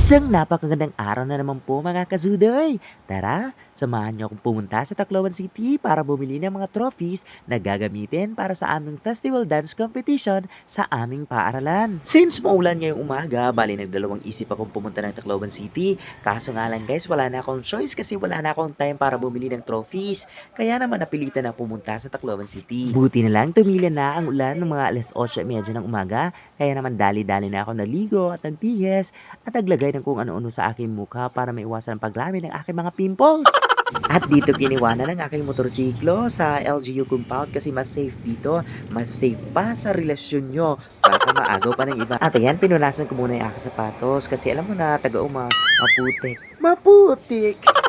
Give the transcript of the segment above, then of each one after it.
Isang napakagandang araw na naman po mga kazudoy. Tara, samahan niyo akong pumunta sa Tacloban City para bumili ng mga trophies na gagamitin para sa aming festival dance competition sa aming paaralan. Since maulan ngayong umaga, bali nagdalawang isip akong pumunta ng Tacloban City. Kaso nga lang guys, wala na akong choice kasi wala na akong time para bumili ng trophies. Kaya naman napilitan na pumunta sa Tacloban City. Buti na lang tumila na ang ulan ng mga alas 8.30 ng umaga. Kaya naman dali-dali na ako naligo at nagtihes at naglagay ng kung ano-ano sa aking mukha para maiwasan ang pagrami ng aking mga pimples. At dito giniwanan ng aking motorsiklo sa LGU compound kasi mas safe dito. Mas safe pa sa relasyon nyo. Baka maagaw pa ng iba. At ayan, pinunasan ko muna yung aking sapatos kasi alam mo na, taga-uma, maputik. Maputik!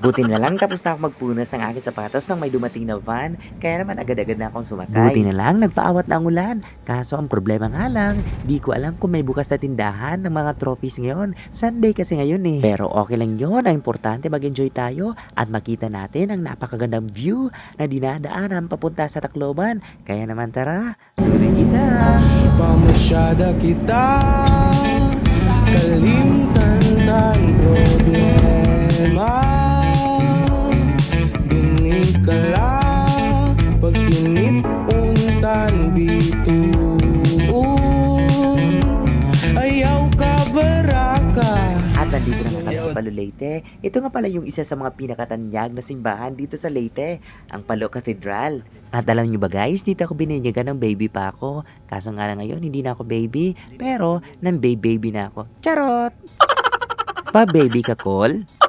Buti na lang tapos na ako magpunas ng aking sapatos nang may dumating na van, kaya naman agad-agad na akong sumakay. Buti na lang nagpaawat na ang ulan. Kaso ang problema nga lang, di ko alam kung may bukas na tindahan ng mga trophies ngayon. Sunday kasi ngayon eh. Pero okay lang yon ang importante mag-enjoy tayo at makita natin ang napakagandang view na dinadaanan papunta sa Tacloban. Kaya naman tara, sunod kita! Pamasyada kita Kalimtan tan problema Dinig ka lang Pagkinit untan bituon Ayaw ka baraka At nandito na kami sa Palo Leyte. Ito nga pala yung isa sa mga pinakatanyag na simbahan dito sa Leyte, ang Palo Cathedral. At alam nyo ba guys, dito ako bininyagan ng baby pa ako. Kaso nga lang ngayon, hindi na ako baby, pero nang baby na ako. Charot! Pa baby ka call?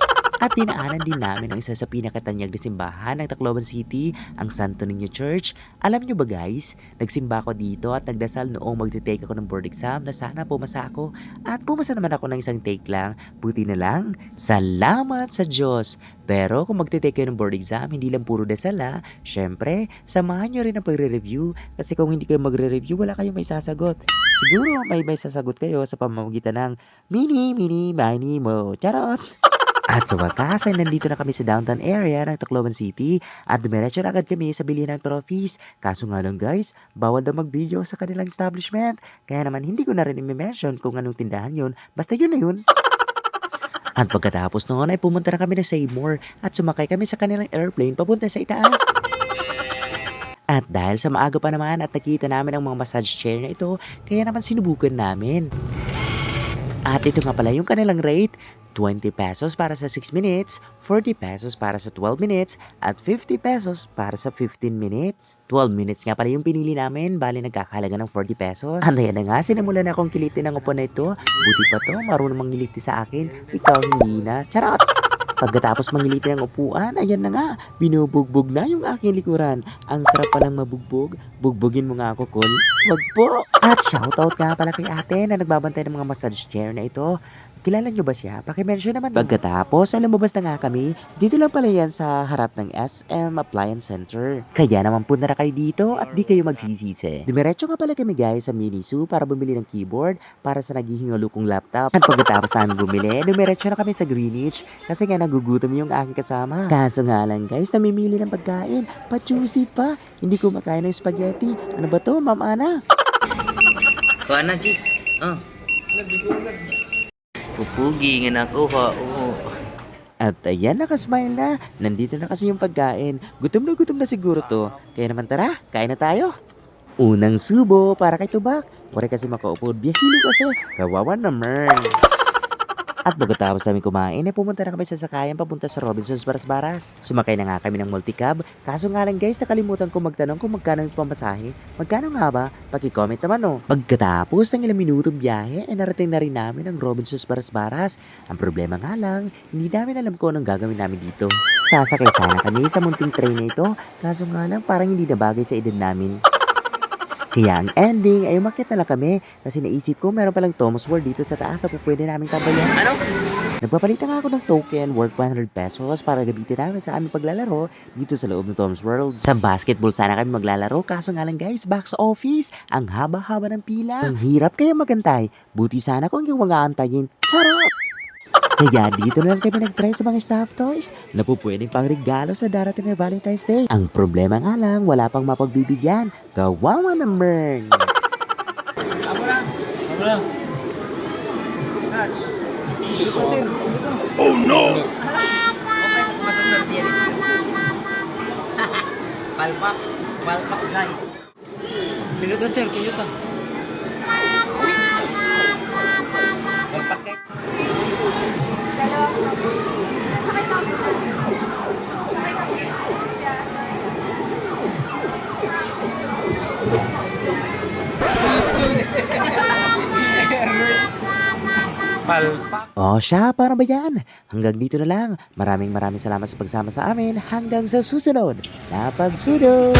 At dinaanan din namin ang isa sa pinakatanyag na simbahan ng Tacloban City, ang Santo Niño Church. Alam nyo ba guys, nagsimba ako dito at nagdasal noong magte-take ako ng board exam na sana pumasa ako. At pumasa naman ako ng isang take lang. Buti na lang, salamat sa Diyos. Pero kung magte-take kayo ng board exam, hindi lang puro dasal ha. Syempre, samahan nyo rin ang pagre-review. Kasi kung hindi kayo magre-review, wala kayong may sasagot. Siguro may may sasagot kayo sa pamamagitan ng mini, mini, mini mo. Charot! At sa wakas ay nandito na kami sa downtown area ng Tacloban City at dumiretso agad kami sa bili ng trophies. Kaso nga lang guys, bawal daw mag-video sa kanilang establishment. Kaya naman hindi ko na rin i-mention kung anong tindahan yun. Basta yun na yun. At pagkatapos noon ay pumunta na kami na Seymour at sumakay kami sa kanilang airplane papunta sa itaas. At dahil sa maaga pa naman at nakita namin ang mga massage chair na ito, kaya naman sinubukan namin. At ito nga pala yung kanilang rate, 20 pesos para sa 6 minutes, 40 pesos para sa 12 minutes, at 50 pesos para sa 15 minutes. 12 minutes nga pala yung pinili namin, bali nagkakahalaga ng 40 pesos. Ano yan na nga, sinimulan na akong kilitin ng upo na ito. Buti pa to, marunong mangiliti sa akin. Ikaw hindi na. Charot! Pagkatapos mangiliti ng upuan, ayan na nga, binubugbog na yung aking likuran. Ang sarap palang mabugbog, bugbugin mo nga ako, Kol. Wag po! At shoutout nga pala kay ate na nagbabantay ng mga massage chair na ito. Kilala nyo ba siya? Pakimention naman. Pagkatapos, alam mo basta nga kami, dito lang pala yan sa harap ng SM Appliance Center. Kaya naman punta na kayo dito at di kayo magsisisi. Dumiretso nga pala kami guys sa Minisu para bumili ng keyboard para sa naghihingalo kong laptop. At pagkatapos namin bumili, dumiretso na kami sa Greenwich kasi nga nagugutom yung aking kasama. Kaso nga lang guys, namimili ng pagkain. Pa-juicy pa. Hindi ko makain ng spaghetti. Ano ba to, Ma'am Ana? Kuha na, G. Oh. Pupugi nga nakuha. Oo. At ayan, nakasmile na. Nandito na kasi yung pagkain. Gutom na gutom na siguro to. Kaya naman tara, kain na tayo. Unang subo para kay Tubak. Pare kasi makaupo. Biyahilo kasi. Kawawa naman. At pagkatapos namin kumain, ay pumunta na kami sa sakayan papunta sa Robinson's Baras-Baras. Sumakay na nga kami ng multicab. Kaso nga lang guys, nakalimutan ko magtanong kung magkano yung pamasahe. Magkano nga ba? Paki-comment naman oh. Pagkatapos ng ilang minutong biyahe, ay narating na rin namin ang Robinson's Baras-Baras. Ang problema nga lang, hindi namin alam kung anong gagawin namin dito. Sasakay sana kami sa munting train na ito, kaso nga lang parang hindi na bagay sa edad namin. Kaya ang ending ay umakyat na lang kami kasi naisip ko meron palang Thomas World dito sa taas na pwede namin tabayan. Ano? Nagpapalitan nga ako ng token worth 100 pesos para gamitin namin sa aming paglalaro dito sa loob ng Tom's World. Sa basketball sana kami maglalaro kaso nga lang guys, box office, ang haba-haba ng pila. Ang hirap kaya magantay. Buti sana kung yung mga antayin. Charot! Kaya dito na lang kami nag-try sa mga staff toys na po pwedeng pang regalo sa darating na Valentine's Day. Ang problema nga lang, wala pang mapagbibigyan. Kawawa naman! Ako lang! Ako lang! Oh no! Palpak! Palpak guys! Pinuta sir, pinuta! Palpak guys! O siya, para ba yan? Hanggang dito na lang. Maraming maraming salamat sa pagsama sa amin. Hanggang sa susunod na pagsunod.